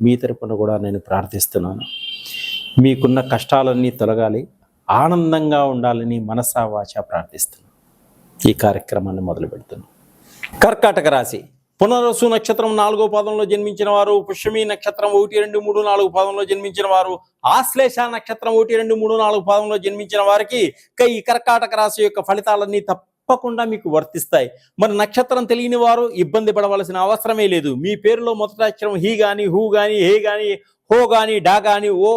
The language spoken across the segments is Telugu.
మీ తరపున కూడా నేను ప్రార్థిస్తున్నాను. మీకున్న కష్టాలన్నీ తొలగాలి ఆనందంగా ఉండాలని మనసా వాచ ప్రార్థిస్తున్నాను. ఈ కార్యక్రమాన్ని మొదలు పెడుతున్నాను. కర్కాటక రాశి పునరసు నక్షత్రం నాలుగో పదంలో జన్మించిన వారు పుష్యమి నక్షత్రం ఒకటి రెండు మూడు నాలుగు పదంలో జన్మించిన వారు ఆశ్లేష నక్షత్రం ఒకటి రెండు మూడు నాలుగు పదంలో జన్మించిన వారికి ఈ కర్కాటక రాశి యొక్క ఫలితాలన్నీ తప్పకుండా మీకు వర్తిస్తాయి. మరి నక్షత్రం తెలియని వారు ఇబ్బంది పడవలసిన అవసరమే లేదు. మీ పేరులో మొదటి అక్షరం హీ గాని హూ గాని హే గాని హో గాని డా గాని ఓ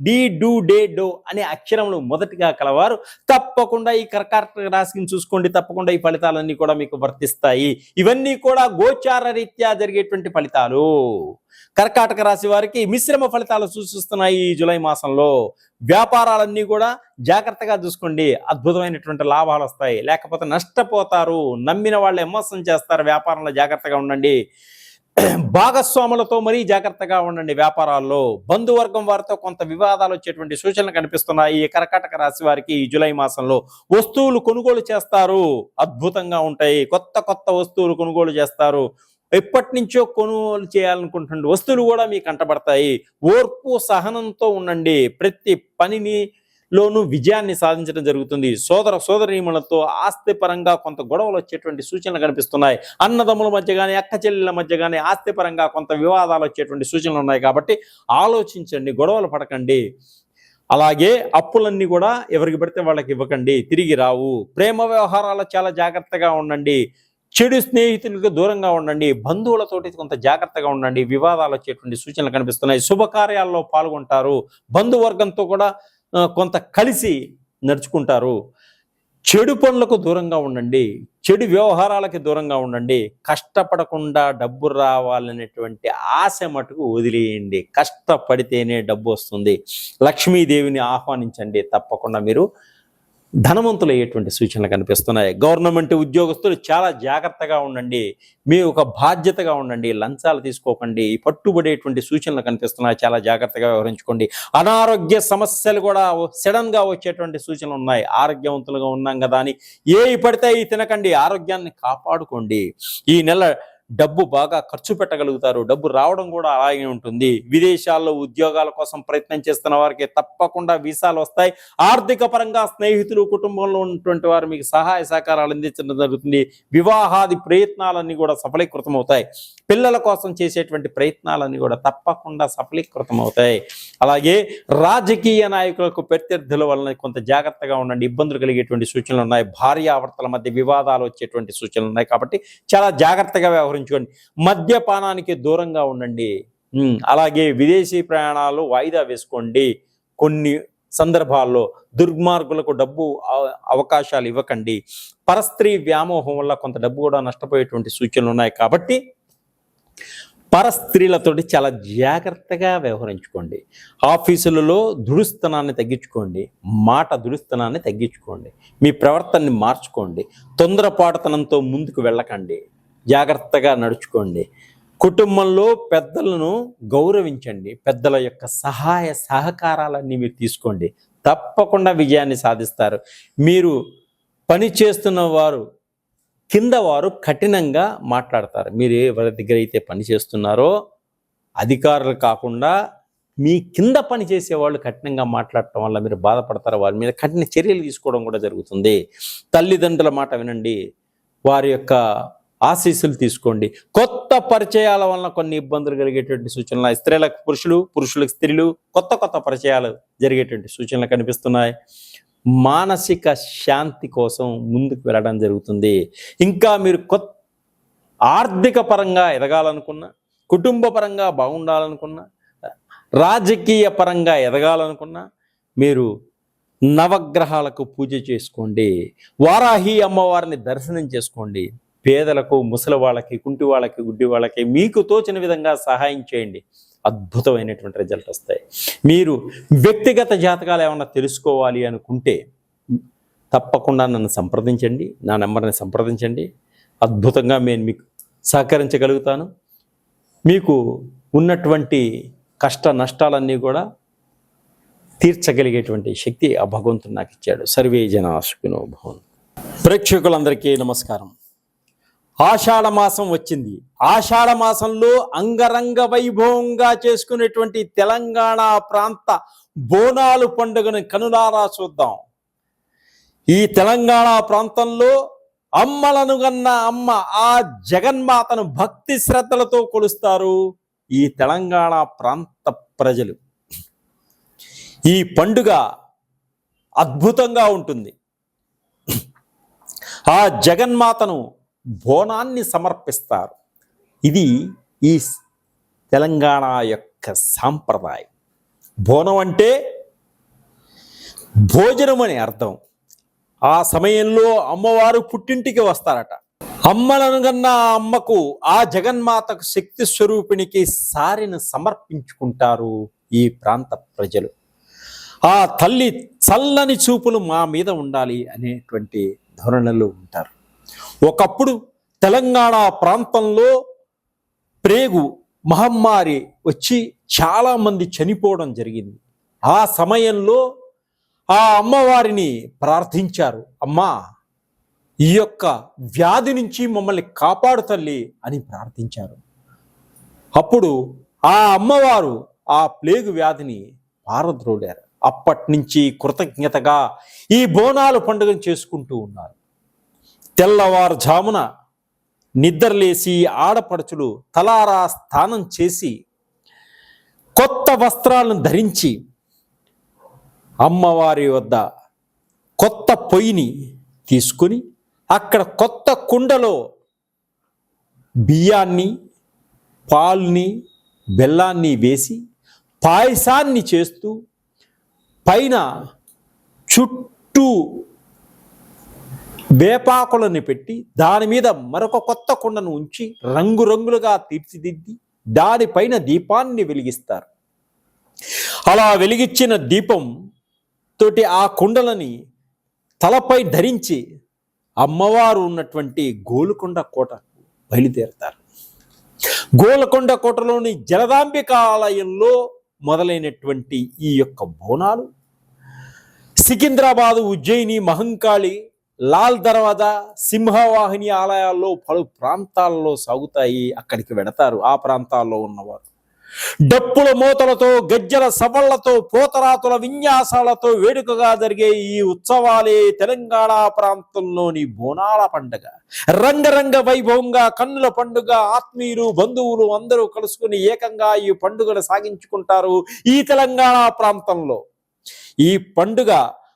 డి డు డే డో అనే అక్షరములు మొదటిగా కలవారు. తప్పకుండా ఈ కర్కాటక రాశిని చూసుకోండి. తప్పకుండా ఈ ఫలితాలన్నీ కూడా మీకు వర్తిస్తాయి. ఇవన్నీ కూడా గోచార రీత్యా జరిగేటువంటి ఫలితాలు. కర్కాటక రాశి వారికి మిశ్రమ ఫలితాలు సూచిస్తున్నాయి ఈ జూలై మాసంలో. వ్యాపారాలన్నీ కూడా జాగ్రత్తగా చూసుకోండి. అద్భుతమైనటువంటి లాభాలు వస్తాయి. లేకపోతే నష్టపోతారు. నమ్మిన వాళ్ళు మోసం చేస్తారు. వ్యాపారంలో జాగ్రత్తగా ఉండండి. భాగస్వాములతో మరీ జాగ్రత్తగా ఉండండి వ్యాపారాల్లో. బంధువర్గం వారితో కొంత వివాదాలు వచ్చేటువంటి సూచనలు కనిపిస్తున్నాయి. ఈ కర్కాటక రాశి వారికి ఈ జూలై మాసంలో వస్తువులు కొనుగోలు చేస్తారు. అద్భుతంగా ఉంటాయి. కొత్త కొత్త వస్తువులు కొనుగోలు చేస్తారు. ఎప్పటి నుంచో కొనుగోలు చేయాలనుకుంటుండే వస్తువులు కూడా మీకు కంటపడతాయి ఓర్పు సహనంతో ఉండండి. ప్రతి పనిని లోను విజయాన్ని సాధించడం జరుగుతుంది. సోదర సోదరీమణులతో ఆస్తి పరంగా కొంత గొడవలు వచ్చేటువంటి సూచనలు కనిపిస్తున్నాయి. అన్నదమ్ముల మధ్య కానీ అక్క చెల్లెల మధ్య కానీ ఆస్తి పరంగా కొంత వివాదాలు వచ్చేటువంటి సూచనలు ఉన్నాయి కాబట్టి ఆలోచించండి గొడవలు పడకండి. అలాగే అప్పులన్నీ కూడా ఎవరికి పడితే వాళ్ళకి ఇవ్వకండి తిరిగి రావు. ప్రేమ వ్యవహారాలు చాలా జాగ్రత్తగా ఉండండి. చెడు స్నేహితులకు దూరంగా ఉండండి. బంధువులతోటి కొంత జాగ్రత్తగా ఉండండి. వివాదాలు వచ్చేటువంటి సూచనలు కనిపిస్తున్నాయి. శుభకార్యాల్లో పాల్గొంటారు. బంధువర్గంతో కూడా కొంత కలిసి నడుచుకుంటారు. చెడు పనులకు దూరంగా ఉండండి. చెడు వ్యవహారాలకి దూరంగా ఉండండి. కష్టపడకుండా డబ్బు రావాలనేటువంటి ఆశ మటుకు వదిలేయండి. కష్టపడితేనే డబ్బు వస్తుంది. లక్ష్మీదేవిని ఆహ్వానించండి తప్పకుండా మీరు. ధనవంతులు అయ్యేటువంటి సూచనలు కనిపిస్తున్నాయి. గవర్నమెంట్ ఉద్యోగస్తులు చాలా జాగ్రత్తగా ఉండండి. మీ ఒక బాధ్యతగా ఉండండి. లంచాలు తీసుకోకండి. పట్టుబడేటువంటి సూచనలు కనిపిస్తున్నాయి. చాలా జాగ్రత్తగా వ్యవహరించుకోండి. అనారోగ్య సమస్యలు కూడా సడన్గా వచ్చేటువంటి సూచనలు ఉన్నాయి. ఆరోగ్యవంతులుగా ఉన్నాం కదా అని. ఏ పడితే తినకండి. ఆరోగ్యాన్ని కాపాడుకోండి. ఈ నెల డబ్బు బాగా ఖర్చు పెట్టగలుగుతారు. డబ్బు రావడం కూడా అలాగే ఉంటుంది. విదేశాల్లో ఉద్యోగాల కోసం ప్రయత్నం చేస్తున్న వారికి తప్పకుండా వీసాలు వస్తాయి. ఆర్థిక పరంగా స్నేహితులు కుటుంబంలో ఉన్నటువంటి వారు మీకు సహాయ సహకారాలు అందించడం జరుగుతుంది. వివాహాది ప్రయత్నాలన్నీ కూడా సఫలీకృతం అవుతాయి పిల్లల కోసం చేసేటువంటి ప్రయత్నాలన్నీ కూడా తప్పకుండా సఫలీకృతం అవుతాయి అలాగే రాజకీయ నాయకులకు ప్రత్యర్థుల వలన కొంత జాగ్రత్తగా ఉండండి. ఇబ్బందులు కలిగేటువంటి సూచనలు ఉన్నాయి. భార్యాభర్తల మధ్య వివాదాలు వచ్చేటువంటి సూచనలు ఉన్నాయి కాబట్టి చాలా జాగ్రత్తగా నివారించుకోండి మద్యపానానికి దూరంగా ఉండండి. అలాగే విదేశీ ప్రయాణాలు వాయిదా వేసుకోండి. కొన్ని సందర్భాల్లో దుర్మార్గులకు డబ్బు అవ- అవకాశాలు ఇవ్వకండి. పరస్త్రీ వ్యామోహం వల్ల కొంత డబ్బు కూడా నష్టపోయేటువంటి సూచనలు ఉన్నాయి కాబట్టి పరస్త్రీలతోటి చాలా జాగ్రత్తగా వ్యవహరించుకోండి. ఆఫీసులలో దురుస్తనాన్ని తగ్గించుకోండి. మాట దురుస్తనాన్ని తగ్గించుకోండి. మీ ప్రవర్తనని మార్చుకోండి. తొందరపాటుతనంతో ముందుకు వెళ్ళకండి. జాగ్రత్తగా నడుచుకోండి. కుటుంబంలో పెద్దలను గౌరవించండి. పెద్దల యొక్క సహాయ సహకారాలన్నీ మీరు తీసుకోండి. తప్పకుండా విజయాన్ని సాధిస్తారు. మీరు పని చేస్తున్న వారు కింద వారు కఠినంగా మాట్లాడతారు. మీరు ఎవరి దగ్గర అయితే పని చేస్తున్నారో అధికారులు కాకుండా మీ కింద పని చేసే వాళ్ళు కఠినంగా మాట్లాడటం వల్ల మీరు బాధపడతారు. వారి మీద కఠిన చర్యలు తీసుకోవడం కూడా జరుగుతుంది. తల్లిదండ్రుల మాట వినండి. వారి యొక్క ఆశీస్సులు తీసుకోండి. కొత్త పరిచయాల వలన కొన్ని ఇబ్బందులు కలిగేటువంటి సూచనలు. స్త్రీలకు పురుషులు పురుషులకు స్త్రీలు కొత్త కొత్త పరిచయాలు జరిగేటువంటి సూచనలు కనిపిస్తున్నాయి. మానసిక శాంతి కోసం ముందుకు వెళ్ళడం జరుగుతుంది. ఇంకా మీరు కొత్త ఆర్థిక పరంగా ఎదగాలనుకున్నా కుటుంబ పరంగా బాగుండాలనుకున్నా రాజకీయ పరంగా ఎదగాలనుకున్నా మీరు నవగ్రహాలకు పూజ చేసుకోండి. వారాహి అమ్మవారిని దర్శనం చేసుకోండి. పేదలకు ముసలి వాళ్ళకి కుంటి వాళ్ళకి గుడ్డి వాళ్ళకి మీకు తోచిన విధంగా సహాయం చేయండి. అద్భుతమైనటువంటి రిజల్ట్ వస్తాయి. మీరు వ్యక్తిగత జాతకాలు ఏమన్నా తెలుసుకోవాలి అనుకుంటే తప్పకుండా నన్ను సంప్రదించండి. నా నెంబర్ని సంప్రదించండి. అద్భుతంగా నేను మీకు సహకరించగలుగుతాను. మీకు ఉన్నటువంటి కష్ట నష్టాలన్నీ కూడా తీర్చగలిగేటువంటి శక్తి ఆ భగవంతుడు నాకు ఇచ్చాడు. సర్వే జన భవన్ ప్రేక్షకులందరికీ నమస్కారం. ఆషాఢ మాసం వచ్చింది. ఆషాఢ మాసంలో అంగరంగ వైభవంగా చేసుకునేటువంటి తెలంగాణ ప్రాంత బోనాలు పండుగను కనులారా చూద్దాం. ఈ తెలంగాణ ప్రాంతంలో అమ్మలను గన్న అమ్మ ఆ జగన్మాతను భక్తి శ్రద్ధలతో కొలుస్తారు ఈ తెలంగాణ ప్రాంత ప్రజలు. ఈ పండుగ అద్భుతంగా ఉంటుంది. ఆ జగన్మాతను బోనాన్ని సమర్పిస్తారు. ఇది ఈ తెలంగాణ యొక్క సాంప్రదాయం. బోనం అంటే భోజనం అని అర్థం. ఆ సమయంలో అమ్మవారు పుట్టింటికి వస్తారట. అమ్మలను కన్నా అమ్మకు ఆ జగన్మాతకు శక్తి స్వరూపిణికి సారిని సమర్పించుకుంటారు ఈ ప్రాంత ప్రజలు. ఆ తల్లి చల్లని చూపులు మా మీద ఉండాలి అనేటువంటి ధోరణులు ఉంటారు. ఒకప్పుడు తెలంగాణ ప్రాంతంలో ప్రేగు మహమ్మారి వచ్చి చాలామంది చనిపోవడం జరిగింది. ఆ సమయంలో ఆ అమ్మవారిని ప్రార్థించారు అమ్మా ఈ యొక్క వ్యాధి నుంచి మమ్మల్ని కాపాడు తల్లి అని ప్రార్థించారు. అప్పుడు ఆ అమ్మవారు ఆ ప్లేగు వ్యాధిని పారద్రోడారు అప్పటి నుంచి కృతజ్ఞతగా ఈ బోనాలు పండుగను చేసుకుంటూ ఉన్నారు. తెల్లవారుజామున నిద్రలేసి ఆడపడుచులు తలారా స్నానం చేసి కొత్త వస్త్రాలను ధరించి అమ్మవారి వద్ద కొత్త పొయ్యిని తీసుకుని అక్కడ కొత్త కుండలో బియ్యాన్ని పాల్ని బెల్లాన్ని వేసి పాయసాన్ని చేస్తూ పైన చుట్టూ వేపాకులను పెట్టి దాని మీద మరొక కొత్త కుండను ఉంచి రంగురంగులుగా తీర్చిదిద్ది దానిపైన దీపాన్ని వెలిగిస్తారు. అలా వెలిగించిన దీపం తోటి ఆ కుండలని తలపై ధరించి అమ్మవారు ఉన్నటువంటి గోలుకొండ కోటకు బయలుదేరతారు. గోలకొండ కోటలోని జలదాంబిక ఆలయంలో మొదలైనటువంటి ఈ యొక్క బోనాలు సికింద్రాబాదు ఉజ్జయిని మహంకాళి లాల్ దర్వాజా సింహవాహిని ఆలయాల్లో పలు ప్రాంతాల్లో సాగుతాయి. అక్కడికి వెడతారు ఆ ప్రాంతాల్లో ఉన్నవారు. డప్పుల మూతలతో గజ్జల సవళ్ళతో పోతరాతుల విన్యాసాలతో వేడుకగా జరిగే ఈ ఉత్సవాలే తెలంగాణ ప్రాంతంలోని బోనాల పండుగ. రంగరంగ వైభవంగా కన్నుల పండుగ ఆత్మీయులు బంధువులు అందరూ కలుసుకుని ఏకంగా ఈ పండుగను సాగించుకుంటారు ఈ తెలంగాణ ప్రాంతంలో. ఈ పండుగ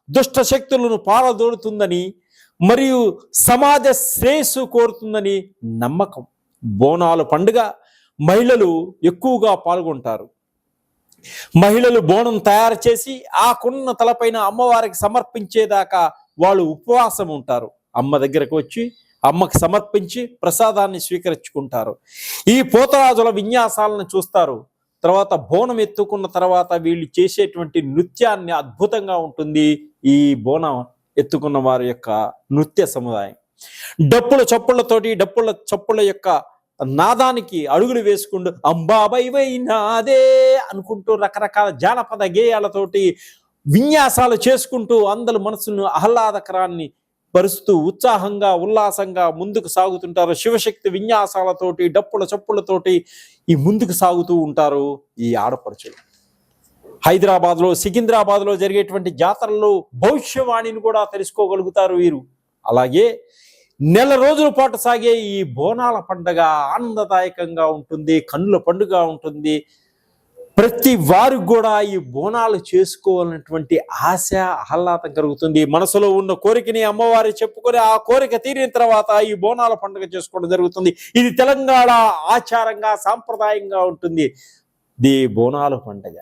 దుష్ట శక్తులను పారదోడుతుందని మరియు సమాజ శ్రేయస్సు కోరుతుందని నమ్మకం. బోనాలు పండుగ మహిళలు ఎక్కువగా పాల్గొంటారు. మహిళలు బోనం తయారు చేసి ఆ కుండ తలపైన అమ్మవారికి సమర్పించేదాకా వాళ్ళు ఉపవాసం ఉంటారు. అమ్మ దగ్గరకు వచ్చి అమ్మకి సమర్పించి ప్రసాదాన్ని స్వీకరించుకుంటారు. ఈ పోతరాజుల విన్యాసాలను చూస్తారు. తర్వాత బోనం ఎత్తుకున్న తర్వాత వీళ్ళు చేసేటువంటి నృత్యాన్ని అద్భుతంగా ఉంటుంది ఈ బోనం. ఎత్తుకున్న వారి యొక్క నృత్య సముదాయం. డప్పుల చప్పుళ్ళతోటి డప్పుల చప్పుల యొక్క నాదానికి అడుగులు వేసుకుంటూ అంబాబైవై నాదే అనుకుంటూ రకరకాల జానపద గేయాలతోటి విన్యాసాలు చేసుకుంటూ అందరి మనసును ఆహ్లాదకరాన్ని పరుస్తూ ఉత్సాహంగా ఉల్లాసంగా ముందుకు సాగుతుంటారు. శివశక్తి విన్యాసాలతోటి డప్పుల చప్పులతోటి ఈ ముందుకు సాగుతూ ఉంటారు ఈ ఆడపడుచులు. హైదరాబాద్లో సికింద్రాబాద్లో జరిగేటువంటి జాతరల్లో భవిష్యవాణిని కూడా తెలుసుకోగలుగుతారు వీరు. అలాగే నెల రోజుల పాటు సాగే ఈ బోనాల పండగ ఆనందదాయకంగా ఉంటుంది కన్నుల పండుగ ఉంటుంది. ప్రతి వారికి కూడా ఈ బోనాలు చేసుకోవాలన్నటువంటి ఆశ ఆహ్లాదం కలుగుతుంది. మనసులో ఉన్న కోరికని అమ్మవారి చెప్పుకొని ఆ కోరిక తీరిన తర్వాత ఈ బోనాల పండుగ చేసుకోవడం జరుగుతుంది. ఇది తెలంగాణ ఆచారంగా సాంప్రదాయంగా ఉంటుంది. ది బోనాల పండుగ.